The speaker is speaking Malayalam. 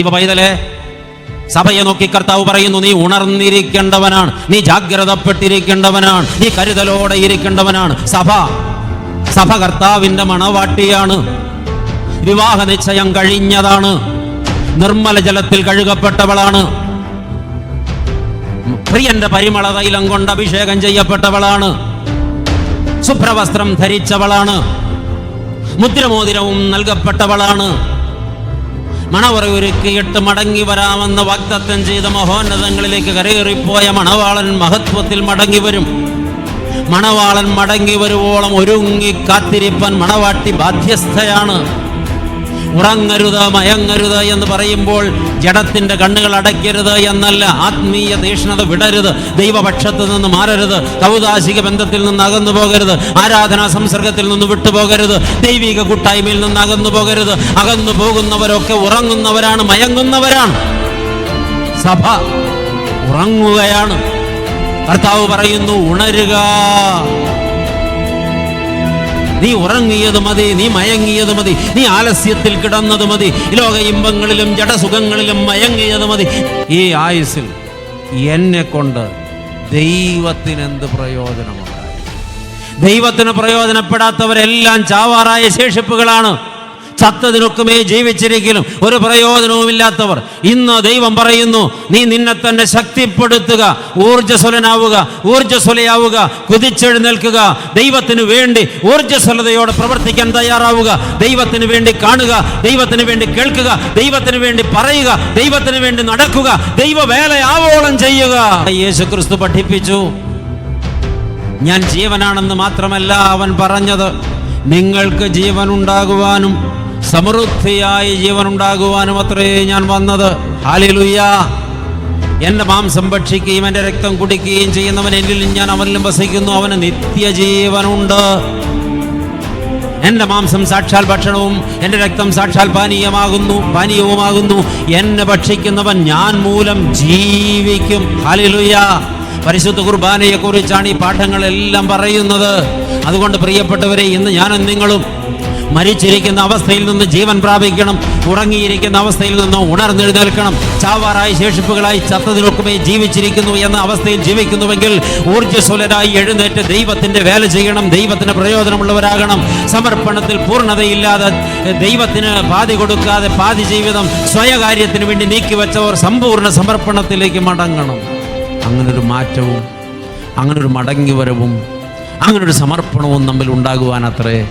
ദൈവ പൈതലേ സഭയെ നോക്കി കർത്താവ് പറയുന്നു നീ ഉണർന്നിരിക്കേണ്ടവനാണ് നീ ജാഗ്രതപ്പെട്ടിരിക്കേണ്ടവനാണ് നീ കരുതലോടെ ഇരിക്കേണ്ടവനാണ്. സഭ സഭ കർത്താവിന്റെ മണവാട്ടിയാണ്. വിവാഹ നിശ്ചയം കഴിഞ്ഞതാണ്. നിർമ്മല ജലത്തിൽ കഴുകപ്പെട്ടവളാണ്. പ്രിയന്റെ പരിമള തൈലം കൊണ്ട് അഭിഷേകം ചെയ്യപ്പെട്ടവളാണ്. സുപ്രവസ്ത്രം ധരിച്ചവളാണ്. മുദ്രമോതിരവും നൽകപ്പെട്ടവളാണ്. മണവറയൊരുക്കിയിട്ട് മടങ്ങി വരാമെന്ന് വാഗ്ദത്തം ചെയ്ത മഹോന്നതങ്ങളിലേക്ക് കരയേറിപ്പോയ മണവാളൻ മഹത്വത്തിൽ മടങ്ങി വരും. മണവാളൻ മടങ്ങി വരുവോളം ഒരുങ്ങി കാത്തിരിപ്പാൻ മണവാട്ടി ബാധ്യസ്ഥയാണ്. ഉറങ്ങരുത് മയങ്ങരുത് എന്ന് പറയുമ്പോൾ ജഡത്തിന്റെ കണ്ണുകൾ അടയ്ക്കരുത് എന്നല്ല ആത്മീയ തീഷ്ണത വിടരുത് ദൈവപക്ഷത്ത് നിന്ന് മാറരുത് കൗതാശിക ബന്ധത്തിൽ നിന്ന് അകന്നു പോകരുത് ആരാധനാ സംസർഗത്തിൽ നിന്ന് വിട്ടുപോകരുത് ദൈവിക കൂട്ടായ്മയിൽ നിന്ന് അകന്നു പോകരുത്. അകന്നു പോകുന്നവരൊക്കെ ഉറങ്ങുന്നവരാണ് മയങ്ങുന്നവരാണ്. സഭ ഉറങ്ങുകയാണ്. കർത്താവ് പറയുന്നു ഉണരുക. നീ ഉറങ്ങിയത് മതി നീ മയങ്ങിയത് മതി നീ ആലസ്യത്തിൽ കിടന്നത് മതി ലോക ഇമ്പങ്ങളിലും ജഡസുഖങ്ങളിലും മയങ്ങിയത് മതി. ഈ ആയുസിൽ എന്നെ കൊണ്ട് ദൈവത്തിന് എന്ത് പ്രയോജനമുണ്ടായി ദൈവത്തിന് പ്രയോജനപ്പെടാത്തവരെല്ലാം ചാവാറായ ശേഷിപ്പുകളാണ്. ചത്തതിനൊക്കുമേ ജീവിച്ചിരിക്കലും. ഒരു പ്രയോജനവുമില്ലാത്തവർ. ഇന്ന് ദൈവം പറയുന്നു നീ നിന്നെ തന്നെ ശക്തിപ്പെടുത്തുക ഊർജസ്വലനാവുക ഊർജസ്വലയാവുക കുതിച്ചെഴുന്നേൽക്കുക ദൈവത്തിന് വേണ്ടി ഊർജസ്വലതയോടെ പ്രവർത്തിക്കാൻ തയ്യാറാവുക ദൈവത്തിന് വേണ്ടി കാണുക ദൈവത്തിന് വേണ്ടി കേൾക്കുക ദൈവത്തിന് വേണ്ടി പറയുക ദൈവത്തിന് വേണ്ടി നടക്കുക ദൈവ വേലയാവോളം ചെയ്യുക. യേശു ക്രിസ്തു പഠിപ്പിച്ചു. ഞാൻ ജീവനാണെന്ന് മാത്രമല്ല അവൻ പറഞ്ഞത്. നിങ്ങൾക്ക് ജീവൻ ഉണ്ടാകുവാനും സമൃദ്ധിയായി ജീവൻ ഉണ്ടാകുവാനും അത്രേ ഞാൻ വന്നത്. ഹാലിലുയ്യ എന്റെ മാംസം ഭക്ഷിക്കുകയും എന്റെ രക്തം കുടിക്കുകയും ചെയ്യുന്നവൻ എന്നിൽ ഞാൻ അവനിലും വസിക്കുന്നു. അവന് നിത്യജീവനുണ്ട്. എന്റെ മാംസം സാക്ഷാൽ ഭക്ഷണവും എന്റെ രക്തം സാക്ഷാൽ പാനീയമാകുന്നു പാനീയവുമാകുന്നു. എന്നെ ഭക്ഷിക്കുന്നവൻ ഞാൻ മൂലം ജീവിക്കും. ഹാലിലുയ്യ പരിശുദ്ധ കുർബാനയെ കുറിച്ചാണ് ഈ പാഠങ്ങളെല്ലാം പറയുന്നത്. അതുകൊണ്ട് പ്രിയപ്പെട്ടവരെ ഇന്ന് ഞാനും നിങ്ങളും മരിച്ചിരിക്കുന്ന അവസ്ഥയിൽ നിന്ന് ജീവൻ പ്രാപിക്കണം. ഉറങ്ങിയിരിക്കുന്ന അവസ്ഥയിൽ നിന്ന് ഉണർന്നെഴുന്നേൽക്കണം. ചാവാറായ ശേഷിപ്പുകളായി ചത്തതിനൊക്കുമേ ജീവിച്ചിരിക്കുന്നു എന്ന അവസ്ഥയിൽ ജീവിക്കുന്നുവെങ്കിൽ ഊർജസ്വലരായി എഴുന്നേറ്റ് ദൈവത്തിന്റെ വേല ചെയ്യണം. ദൈവത്തിന് പ്രയോജനമുള്ളവരാകണം. സമർപ്പണത്തിൽ പൂർണതയില്ലാതെ ദൈവത്തിന് പാതി കൊടുക്കാതെ പാതി ജീവിതം സ്വയകാര്യത്തിന് വേണ്ടി നീക്കിവെച്ചവർ സമ്പൂർണ സമർപ്പണത്തിലേക്ക് മടങ്ങണം. അങ്ങനൊരു മാറ്റവും അങ്ങനൊരു മടങ്ങിവരവും അങ്ങനൊരു സമർപ്പണവും തമ്മിൽ ഉണ്ടാകുവാൻ അത്രേ